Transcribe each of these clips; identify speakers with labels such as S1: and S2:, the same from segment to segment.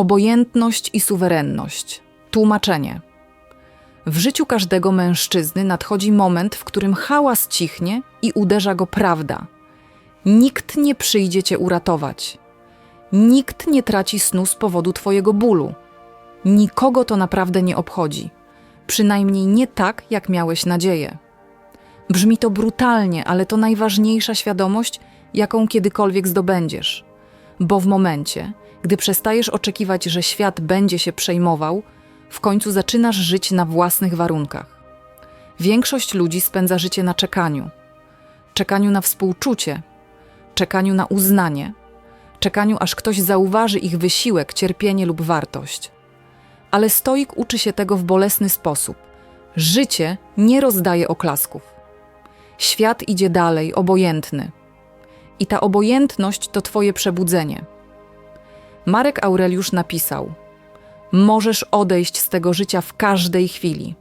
S1: Obojętność i suwerenność. Tłumaczenie. W życiu każdego mężczyzny nadchodzi moment, w którym hałas cichnie i uderza go prawda. Nikt nie przyjdzie cię uratować. Nikt nie traci snu z powodu twojego bólu. Nikogo to naprawdę nie obchodzi. Przynajmniej nie tak, jak miałeś nadzieję. Brzmi to brutalnie, ale to najważniejsza świadomość, jaką kiedykolwiek zdobędziesz. Bo w momencie, gdy przestajesz oczekiwać, że świat będzie się przejmował, w końcu zaczynasz żyć na własnych warunkach. Większość ludzi spędza życie na czekaniu. Czekaniu na współczucie, czekaniu na uznanie, czekaniu aż ktoś zauważy ich wysiłek, cierpienie lub wartość. Ale stoik uczy się tego w bolesny sposób. Życie nie rozdaje oklasków. Świat idzie dalej, obojętny. I ta obojętność to Twoje przebudzenie. Marek Aureliusz napisał: Możesz odejść z tego życia w każdej chwili.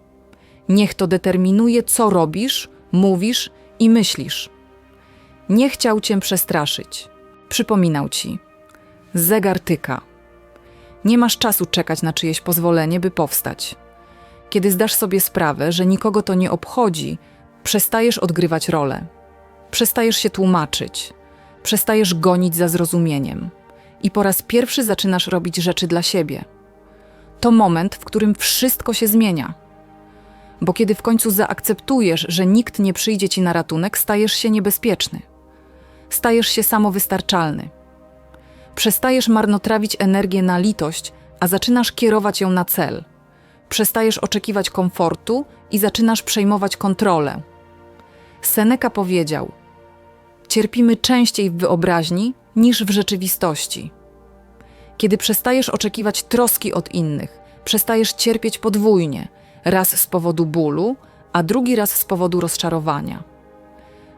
S1: Niech to determinuje, co robisz, mówisz i myślisz. Nie chciał cię przestraszyć. Przypominał ci: Zegar tyka. Nie masz czasu czekać na czyjeś pozwolenie, by powstać. Kiedy zdasz sobie sprawę, że nikogo to nie obchodzi, przestajesz odgrywać rolę. Przestajesz się tłumaczyć. Przestajesz gonić za zrozumieniem. I po raz pierwszy zaczynasz robić rzeczy dla siebie. To moment, w którym wszystko się zmienia. Bo kiedy w końcu zaakceptujesz, że nikt nie przyjdzie ci na ratunek, stajesz się niebezpieczny. Stajesz się samowystarczalny. Przestajesz marnotrawić energię na litość, a zaczynasz kierować ją na cel. Przestajesz oczekiwać komfortu i zaczynasz przejmować kontrolę. Seneca powiedział: Cierpimy częściej w wyobraźni niż w rzeczywistości. Kiedy przestajesz oczekiwać troski od innych, przestajesz cierpieć podwójnie, raz z powodu bólu, a drugi raz z powodu rozczarowania.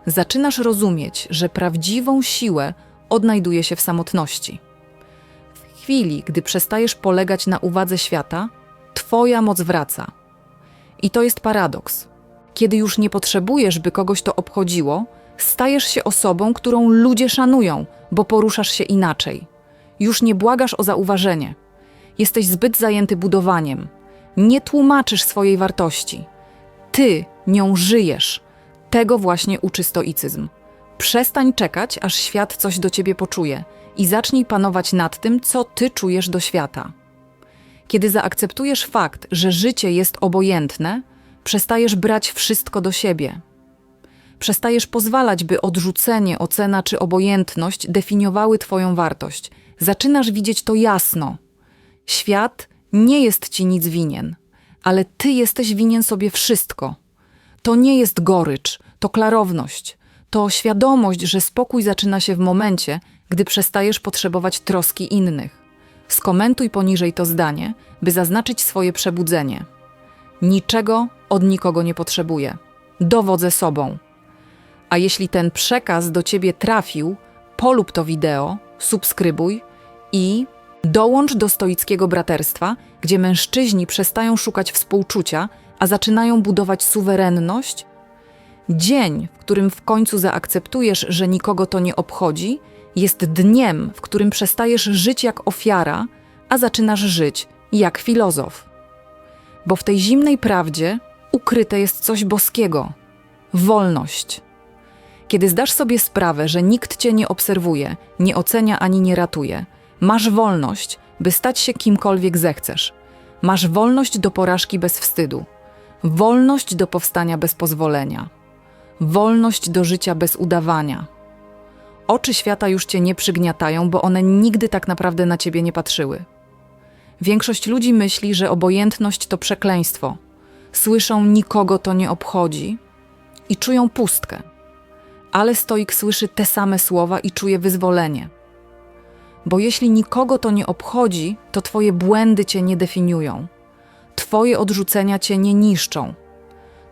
S1: Zaczynasz rozumieć, że prawdziwą siłę odnajduje się w samotności. W chwili, gdy przestajesz polegać na uwadze świata, Twoja moc wraca. I to jest paradoks. Kiedy już nie potrzebujesz, by kogoś to obchodziło, stajesz się osobą, którą ludzie szanują, bo poruszasz się inaczej. Już nie błagasz o zauważenie. Jesteś zbyt zajęty budowaniem. Nie tłumaczysz swojej wartości. Ty nią żyjesz. Tego właśnie uczy stoicyzm. Przestań czekać, aż świat coś do ciebie poczuje i zacznij panować nad tym, co ty czujesz do świata. Kiedy zaakceptujesz fakt, że życie jest obojętne, przestajesz brać wszystko do siebie. Przestajesz pozwalać, by odrzucenie, ocena czy obojętność definiowały Twoją wartość. Zaczynasz widzieć to jasno. Świat nie jest Ci nic winien, ale Ty jesteś winien sobie wszystko. To nie jest gorycz, to klarowność, to świadomość, że spokój zaczyna się w momencie, gdy przestajesz potrzebować troski innych. Skomentuj poniżej to zdanie, by zaznaczyć swoje przebudzenie. Niczego od nikogo nie potrzebuję. Dowodzę sobą. A jeśli ten przekaz do ciebie trafił, polub to wideo, subskrybuj i dołącz do stoickiego braterstwa, gdzie mężczyźni przestają szukać współczucia, a zaczynają budować suwerenność. Dzień, w którym w końcu zaakceptujesz, że nikogo to nie obchodzi, jest dniem, w którym przestajesz żyć jak ofiara, a zaczynasz żyć jak filozof. Bo w tej zimnej prawdzie ukryte jest coś boskiego wolność. Kiedy zdasz sobie sprawę, że nikt cię nie obserwuje, nie ocenia ani nie ratuje, masz wolność, by stać się kimkolwiek zechcesz. Masz wolność do porażki bez wstydu, wolność do powstania bez pozwolenia, wolność do życia bez udawania. Oczy świata już cię nie przygniatają, bo one nigdy tak naprawdę na ciebie nie patrzyły. Większość ludzi myśli, że obojętność to przekleństwo. Słyszą, nikogo to nie obchodzi i czują pustkę ale stoik słyszy te same słowa i czuje wyzwolenie. Bo jeśli nikogo to nie obchodzi, to Twoje błędy Cię nie definiują, Twoje odrzucenia Cię nie niszczą,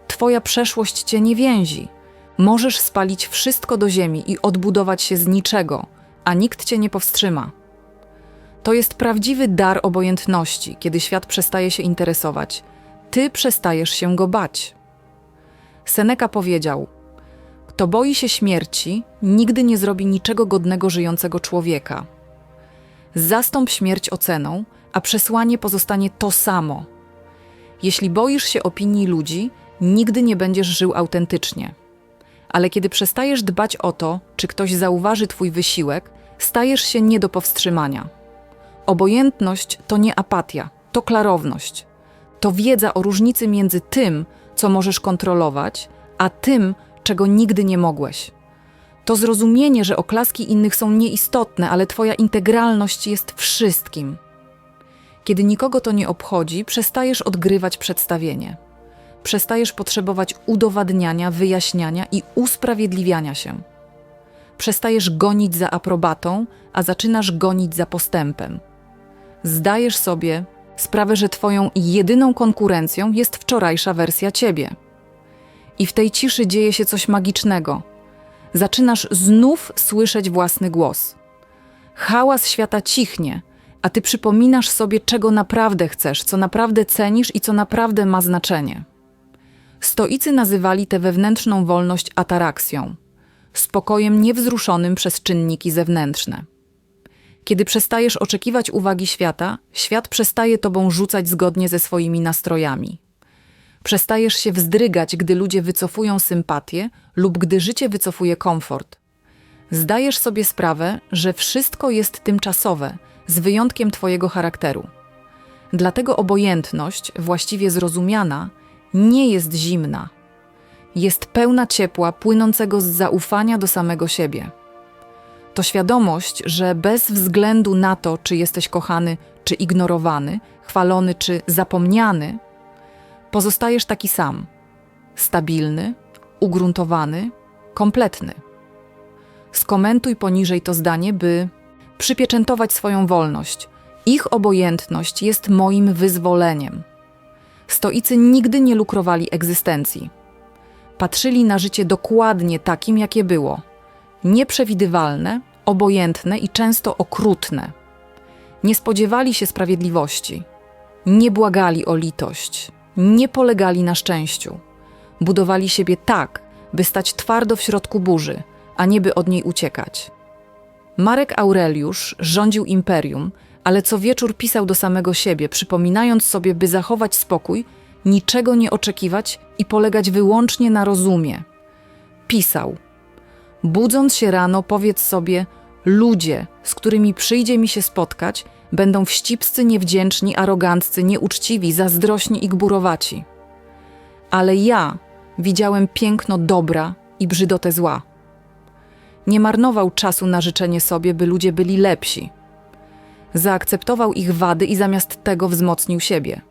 S1: Twoja przeszłość Cię nie więzi. Możesz spalić wszystko do ziemi i odbudować się z niczego, a nikt Cię nie powstrzyma. To jest prawdziwy dar obojętności, kiedy świat przestaje się interesować. Ty przestajesz się go bać. Seneca powiedział – kto boi się śmierci, nigdy nie zrobi niczego godnego żyjącego człowieka. Zastąp śmierć oceną, a przesłanie pozostanie to samo. Jeśli boisz się opinii ludzi, nigdy nie będziesz żył autentycznie. Ale kiedy przestajesz dbać o to, czy ktoś zauważy Twój wysiłek, stajesz się nie do powstrzymania. Obojętność to nie apatia, to klarowność. To wiedza o różnicy między tym, co możesz kontrolować, a tym, czego nigdy nie mogłeś. To zrozumienie, że oklaski innych są nieistotne, ale Twoja integralność jest wszystkim. Kiedy nikogo to nie obchodzi, przestajesz odgrywać przedstawienie. Przestajesz potrzebować udowadniania, wyjaśniania i usprawiedliwiania się. Przestajesz gonić za aprobatą, a zaczynasz gonić za postępem. Zdajesz sobie sprawę, że Twoją jedyną konkurencją jest wczorajsza wersja Ciebie. I w tej ciszy dzieje się coś magicznego. Zaczynasz znów słyszeć własny głos. Hałas świata cichnie, a ty przypominasz sobie, czego naprawdę chcesz, co naprawdę cenisz i co naprawdę ma znaczenie. Stoicy nazywali tę wewnętrzną wolność ataraksją, spokojem niewzruszonym przez czynniki zewnętrzne. Kiedy przestajesz oczekiwać uwagi świata, świat przestaje tobą rzucać zgodnie ze swoimi nastrojami. Przestajesz się wzdrygać, gdy ludzie wycofują sympatię lub gdy życie wycofuje komfort. Zdajesz sobie sprawę, że wszystko jest tymczasowe, z wyjątkiem Twojego charakteru. Dlatego obojętność, właściwie zrozumiana, nie jest zimna. Jest pełna ciepła płynącego z zaufania do samego siebie. To świadomość, że bez względu na to, czy jesteś kochany, czy ignorowany, chwalony, czy zapomniany, pozostajesz taki sam stabilny, ugruntowany, kompletny. Skomentuj poniżej to zdanie, by przypieczętować swoją wolność. Ich obojętność jest moim wyzwoleniem. Stoicy nigdy nie lukrowali egzystencji. Patrzyli na życie dokładnie takim, jakie było nieprzewidywalne, obojętne i często okrutne. Nie spodziewali się sprawiedliwości, nie błagali o litość, nie polegali na szczęściu. Budowali siebie tak, by stać twardo w środku burzy, a nie by od niej uciekać. Marek Aureliusz rządził imperium, ale co wieczór pisał do samego siebie, przypominając sobie, by zachować spokój, niczego nie oczekiwać i polegać wyłącznie na rozumie. Pisał: Budząc się rano, powiedz sobie: Ludzie, z którymi przyjdzie mi się spotkać, będą wścibscy, niewdzięczni, aroganccy, nieuczciwi, zazdrośni i gburowaci. Ale ja widziałem piękno dobra i brzydotę zła. Nie marnował czasu na życzenie sobie, by ludzie byli lepsi. Zaakceptował ich wady i zamiast tego wzmocnił siebie.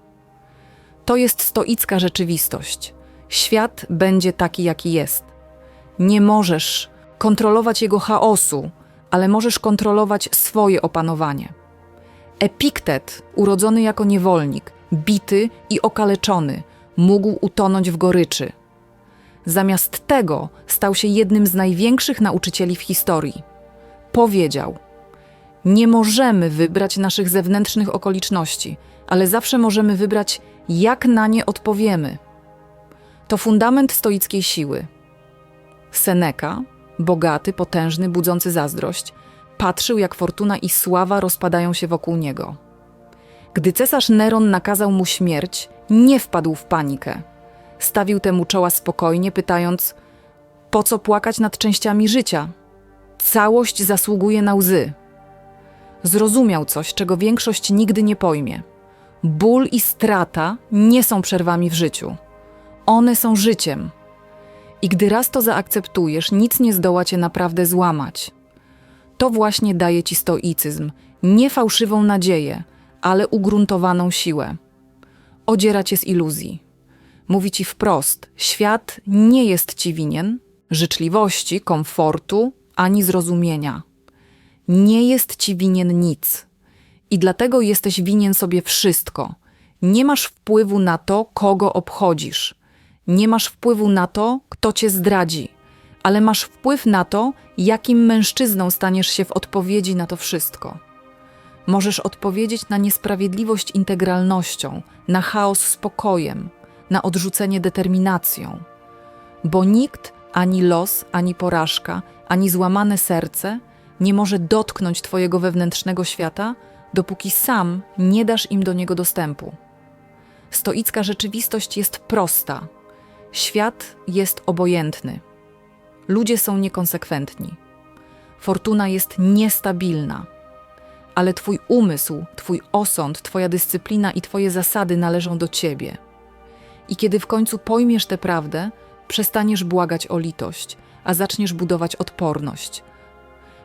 S1: To jest stoicka rzeczywistość. Świat będzie taki, jaki jest. Nie możesz kontrolować jego chaosu, ale możesz kontrolować swoje opanowanie. Epiktet, urodzony jako niewolnik, bity i okaleczony, mógł utonąć w goryczy. Zamiast tego stał się jednym z największych nauczycieli w historii. Powiedział: Nie możemy wybrać naszych zewnętrznych okoliczności, ale zawsze możemy wybrać, jak na nie odpowiemy. To fundament stoickiej siły. Seneca, bogaty, potężny, budzący zazdrość, patrzył, jak fortuna i sława rozpadają się wokół niego. Gdy cesarz Neron nakazał mu śmierć, nie wpadł w panikę. Stawił temu czoła spokojnie, pytając: Po co płakać nad częściami życia? Całość zasługuje na łzy. Zrozumiał coś, czego większość nigdy nie pojmie. Ból i strata nie są przerwami w życiu. One są życiem. I gdy raz to zaakceptujesz, nic nie zdoła cię naprawdę złamać. To właśnie daje ci stoicyzm, nie fałszywą nadzieję, ale ugruntowaną siłę. Odziera cię z iluzji. Mówi ci wprost: świat nie jest ci winien życzliwości, komfortu ani zrozumienia. Nie jest ci winien nic. I dlatego jesteś winien sobie wszystko. Nie masz wpływu na to, kogo obchodzisz. Nie masz wpływu na to, kto cię zdradzi, ale masz wpływ na to, jakim mężczyzną staniesz się w odpowiedzi na to wszystko. Możesz odpowiedzieć na niesprawiedliwość integralnością, na chaos spokojem, na odrzucenie determinacją. Bo nikt, ani los, ani porażka, ani złamane serce nie może dotknąć Twojego wewnętrznego świata, dopóki sam nie dasz im do niego dostępu. Stoicka rzeczywistość jest prosta. Świat jest obojętny. Ludzie są niekonsekwentni. Fortuna jest niestabilna. Ale twój umysł, twój osąd, twoja dyscyplina i twoje zasady należą do ciebie. I kiedy w końcu pojmiesz tę prawdę, przestaniesz błagać o litość, a zaczniesz budować odporność.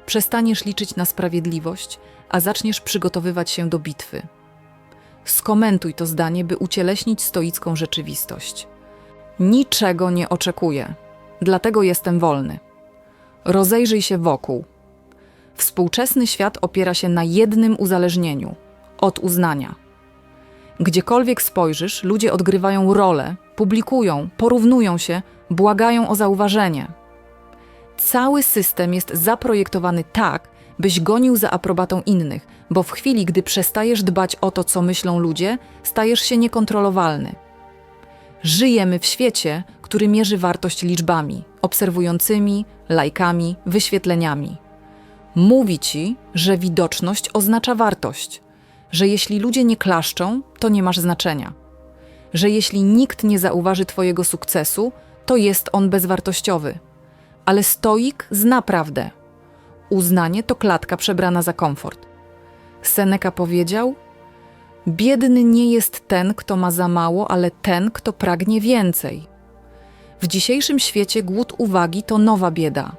S1: Przestaniesz liczyć na sprawiedliwość, a zaczniesz przygotowywać się do bitwy. Skomentuj to zdanie, by ucieleśnić stoicką rzeczywistość. Niczego nie oczekuję, dlatego jestem wolny. Rozejrzyj się wokół. Współczesny świat opiera się na jednym uzależnieniu od uznania. Gdziekolwiek spojrzysz, ludzie odgrywają rolę, publikują, porównują się, błagają o zauważenie. Cały system jest zaprojektowany tak, byś gonił za aprobatą innych, bo w chwili, gdy przestajesz dbać o to, co myślą ludzie, stajesz się niekontrolowalny. Żyjemy w świecie, który mierzy wartość liczbami, obserwującymi, lajkami, wyświetleniami. Mówi ci, że widoczność oznacza wartość, że jeśli ludzie nie klaszczą, to nie masz znaczenia, że jeśli nikt nie zauważy Twojego sukcesu, to jest on bezwartościowy. Ale stoik zna prawdę. Uznanie to klatka przebrana za komfort. Seneca powiedział: Biedny nie jest ten, kto ma za mało, ale ten, kto pragnie więcej. W dzisiejszym świecie głód uwagi to nowa bieda.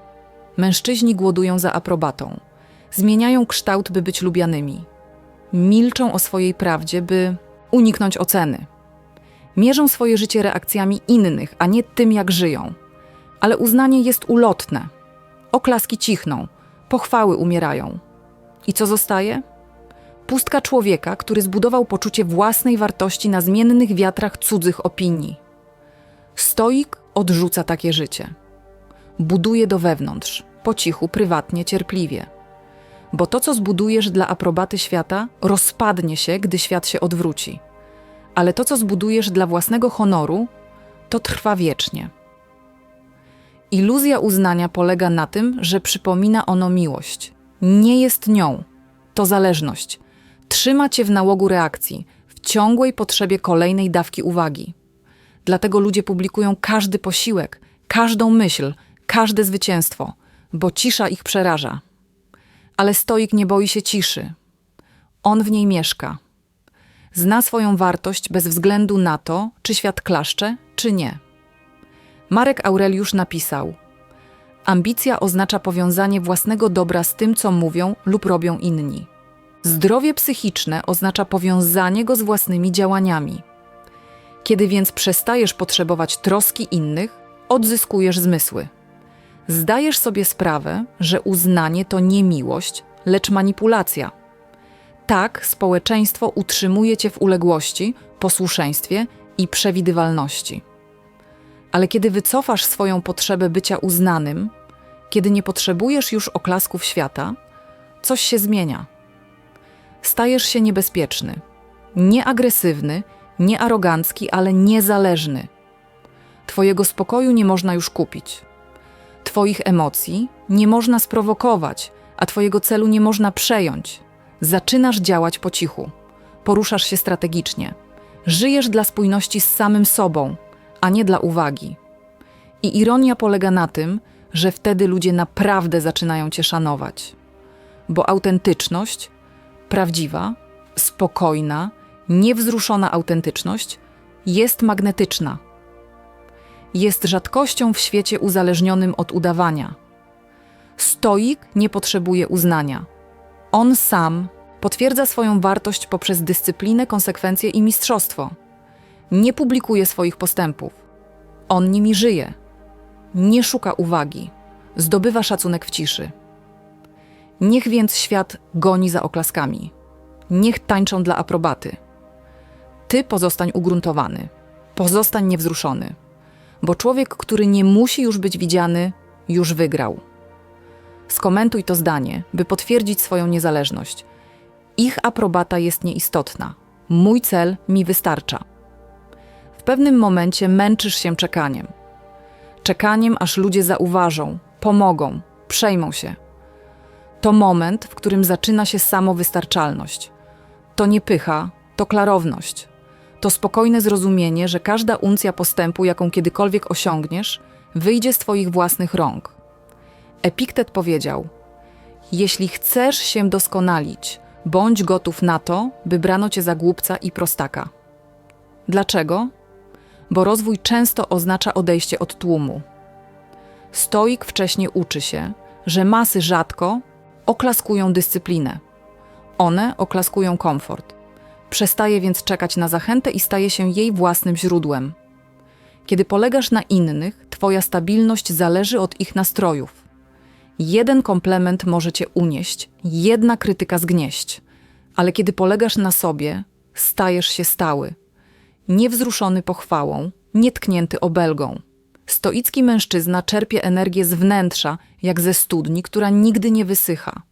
S1: Mężczyźni głodują za aprobatą. Zmieniają kształt, by być lubianymi. Milczą o swojej prawdzie, by uniknąć oceny. Mierzą swoje życie reakcjami innych, a nie tym, jak żyją. Ale uznanie jest ulotne. Oklaski cichną, pochwały umierają. I co zostaje? Pustka człowieka, który zbudował poczucie własnej wartości na zmiennych wiatrach cudzych opinii. Stoik odrzuca takie życie. Buduje do wewnątrz, po cichu, prywatnie, cierpliwie. Bo to, co zbudujesz dla aprobaty świata, rozpadnie się, gdy świat się odwróci. Ale to, co zbudujesz dla własnego honoru, to trwa wiecznie. Iluzja uznania polega na tym, że przypomina ono miłość. Nie jest nią. To zależność. Trzyma cię w nałogu reakcji, w ciągłej potrzebie kolejnej dawki uwagi. Dlatego ludzie publikują każdy posiłek, każdą myśl, każde zwycięstwo, bo cisza ich przeraża. Ale stoik nie boi się ciszy. On w niej mieszka. Zna swoją wartość bez względu na to, czy świat klaszcze, czy nie. Marek Aureliusz napisał: Ambicja oznacza powiązanie własnego dobra z tym, co mówią lub robią inni. Zdrowie psychiczne oznacza powiązanie go z własnymi działaniami. Kiedy więc przestajesz potrzebować troski innych, odzyskujesz zmysły. Zdajesz sobie sprawę, że uznanie to nie miłość, lecz manipulacja. Tak społeczeństwo utrzymuje cię w uległości, posłuszeństwie i przewidywalności. Ale kiedy wycofasz swoją potrzebę bycia uznanym, kiedy nie potrzebujesz już oklasków świata, coś się zmienia. Stajesz się niebezpieczny, nie agresywny, nie arogancki, ale niezależny. Twojego spokoju nie można już kupić. Twoich emocji nie można sprowokować, a Twojego celu nie można przejąć. Zaczynasz działać po cichu, poruszasz się strategicznie, żyjesz dla spójności z samym sobą, a nie dla uwagi. I ironia polega na tym, że wtedy ludzie naprawdę zaczynają cię szanować. Bo autentyczność, prawdziwa, spokojna, niewzruszona autentyczność jest magnetyczna. Jest rzadkością w świecie uzależnionym od udawania. Stoik nie potrzebuje uznania. On sam potwierdza swoją wartość poprzez dyscyplinę, konsekwencje i mistrzostwo. Nie publikuje swoich postępów. On nimi żyje. Nie szuka uwagi. Zdobywa szacunek w ciszy. Niech więc świat goni za oklaskami. Niech tańczą dla aprobaty. Ty pozostań ugruntowany. Pozostań niewzruszony. Bo człowiek, który nie musi już być widziany, już wygrał. Skomentuj to zdanie, by potwierdzić swoją niezależność. Ich aprobata jest nieistotna. Mój cel mi wystarcza. W pewnym momencie męczysz się czekaniem. Czekaniem, aż ludzie zauważą, pomogą, przejmą się. To moment, w którym zaczyna się samowystarczalność. To nie pycha, to klarowność. To spokojne zrozumienie, że każda uncja postępu, jaką kiedykolwiek osiągniesz, wyjdzie z Twoich własnych rąk. Epiktet powiedział: Jeśli chcesz się doskonalić, bądź gotów na to, by brano Cię za głupca i prostaka. Dlaczego? Bo rozwój często oznacza odejście od tłumu. Stoik wcześniej uczy się, że masy rzadko oklaskują dyscyplinę. One oklaskują komfort. Przestaje więc czekać na zachętę i staje się jej własnym źródłem. Kiedy polegasz na innych, Twoja stabilność zależy od ich nastrojów. Jeden komplement może Cię unieść, jedna krytyka zgnieść, ale kiedy polegasz na sobie, stajesz się stały. Niewzruszony pochwałą, nietknięty obelgą. Stoicki mężczyzna czerpie energię z wnętrza, jak ze studni, która nigdy nie wysycha.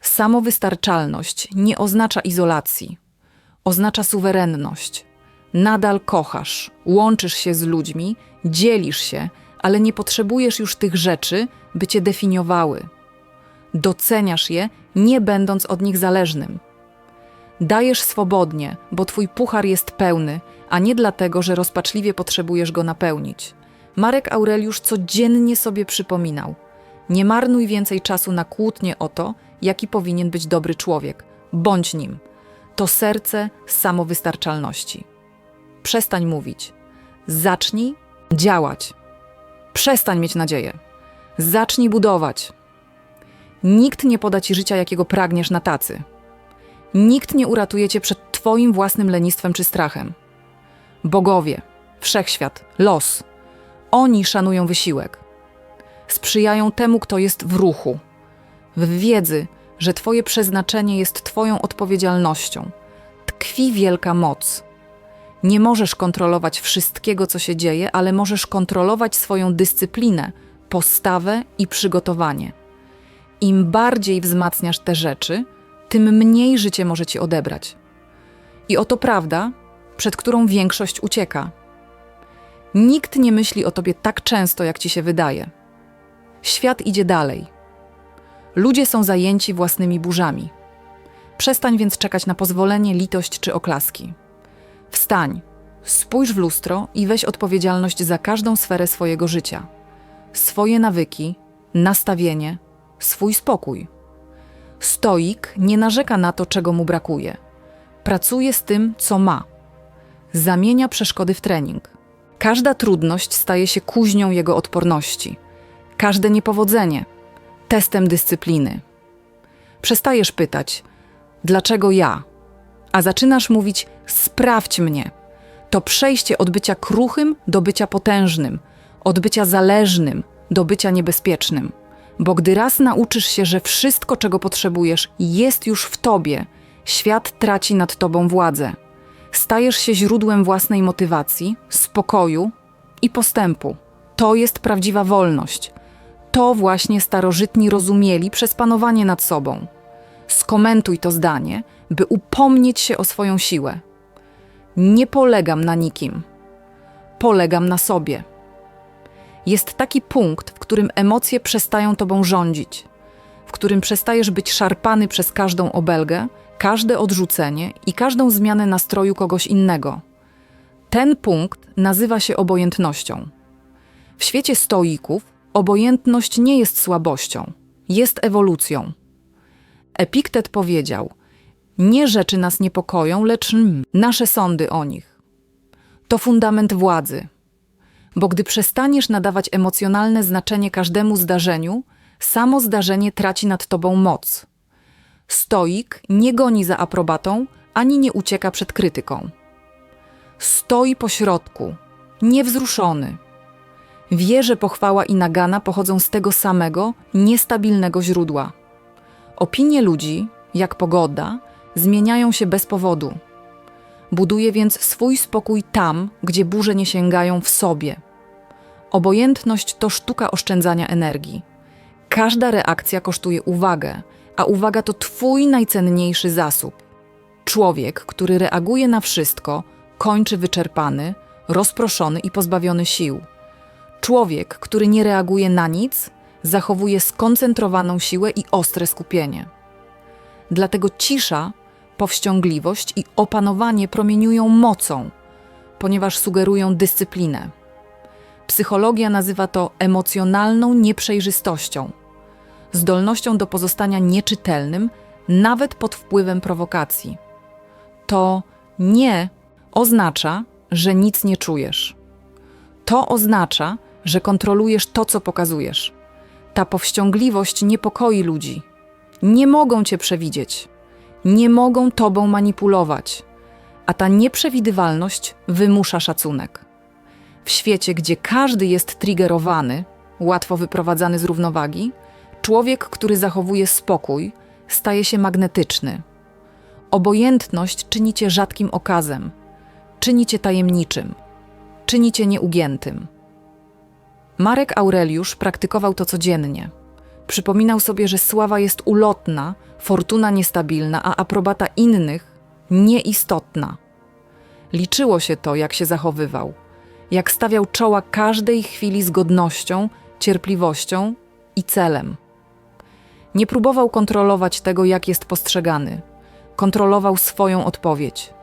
S1: Samowystarczalność nie oznacza izolacji, oznacza suwerenność. Nadal kochasz, łączysz się z ludźmi, dzielisz się, ale nie potrzebujesz już tych rzeczy, by cię definiowały. Doceniasz je, nie będąc od nich zależnym. Dajesz swobodnie, bo twój puchar jest pełny, a nie dlatego, że rozpaczliwie potrzebujesz go napełnić. Marek Aureliusz codziennie sobie przypominał: Nie marnuj więcej czasu na kłótnie o to, jaki powinien być dobry człowiek. Bądź nim. To serce samowystarczalności. Przestań mówić. Zacznij działać. Przestań mieć nadzieję. Zacznij budować. Nikt nie poda ci życia, jakiego pragniesz na tacy. Nikt nie uratuje cię przed twoim własnym lenistwem czy strachem. Bogowie, wszechświat, los oni szanują wysiłek. Sprzyjają temu, kto jest w ruchu, w wiedzy, że Twoje przeznaczenie jest Twoją odpowiedzialnością. Tkwi wielka moc. Nie możesz kontrolować wszystkiego, co się dzieje, ale możesz kontrolować swoją dyscyplinę, postawę i przygotowanie. Im bardziej wzmacniasz te rzeczy, tym mniej życie może ci odebrać. I oto prawda, przed którą większość ucieka. Nikt nie myśli o tobie tak często, jak ci się wydaje. Świat idzie dalej. Ludzie są zajęci własnymi burzami. Przestań więc czekać na pozwolenie, litość czy oklaski. Wstań, spójrz w lustro i weź odpowiedzialność za każdą sferę swojego życia. Swoje nawyki, nastawienie, swój spokój. Stoik nie narzeka na to, czego mu brakuje. Pracuje z tym, co ma. Zamienia przeszkody w trening. Każda trudność staje się kuźnią jego odporności. Każde niepowodzenie testem dyscypliny. Przestajesz pytać, dlaczego ja? A zaczynasz mówić, sprawdź mnie. To przejście od bycia kruchym do bycia potężnym, od bycia zależnym do bycia niebezpiecznym. Bo gdy raz nauczysz się, że wszystko, czego potrzebujesz, jest już w tobie, świat traci nad tobą władzę. Stajesz się źródłem własnej motywacji, spokoju i postępu. To jest prawdziwa wolność. To właśnie starożytni rozumieli przez panowanie nad sobą. Skomentuj to zdanie, by upomnieć się o swoją siłę. Nie polegam na nikim. Polegam na sobie. Jest taki punkt, w którym emocje przestają tobą rządzić, w którym przestajesz być szarpany przez każdą obelgę, każde odrzucenie i każdą zmianę nastroju kogoś innego. Ten punkt nazywa się obojętnością. W świecie stoików obojętność nie jest słabością, jest ewolucją. Epiktet powiedział: Nie rzeczy nas niepokoją, lecz nasze sądy o nich. To fundament władzy. Bo gdy przestaniesz nadawać emocjonalne znaczenie każdemu zdarzeniu, samo zdarzenie traci nad tobą moc. Stoik nie goni za aprobatą, ani nie ucieka przed krytyką. Stoi pośrodku, niewzruszony. Wie, że pochwała i nagana pochodzą z tego samego, niestabilnego źródła. Opinie ludzi, jak pogoda, zmieniają się bez powodu. Buduje więc swój spokój tam, gdzie burze nie sięgają w sobie. Obojętność to sztuka oszczędzania energii. Każda reakcja kosztuje uwagę, a uwaga to Twój najcenniejszy zasób. Człowiek, który reaguje na wszystko, kończy wyczerpany, rozproszony i pozbawiony sił. Człowiek, który nie reaguje na nic, zachowuje skoncentrowaną siłę i ostre skupienie. Dlatego cisza powściągliwość i opanowanie promieniują mocą, ponieważ sugerują dyscyplinę. Psychologia nazywa to emocjonalną nieprzejrzystością, zdolnością do pozostania nieczytelnym, nawet pod wpływem prowokacji. To nie oznacza, że nic nie czujesz. To oznacza, że kontrolujesz to, co pokazujesz. Ta powściągliwość niepokoi ludzi. Nie mogą cię przewidzieć, nie mogą tobą manipulować, a ta nieprzewidywalność wymusza szacunek. W świecie, gdzie każdy jest triggerowany, łatwo wyprowadzany z równowagi, człowiek, który zachowuje spokój, staje się magnetyczny. Obojętność czyni cię rzadkim okazem, czyni cię tajemniczym, czyni cię nieugiętym. Marek Aureliusz praktykował to codziennie. Przypominał sobie, że sława jest ulotna, fortuna niestabilna, a aprobata innych nieistotna. Liczyło się to, jak się zachowywał, jak stawiał czoła każdej chwili z godnością, cierpliwością i celem. Nie próbował kontrolować tego, jak jest postrzegany. Kontrolował swoją odpowiedź,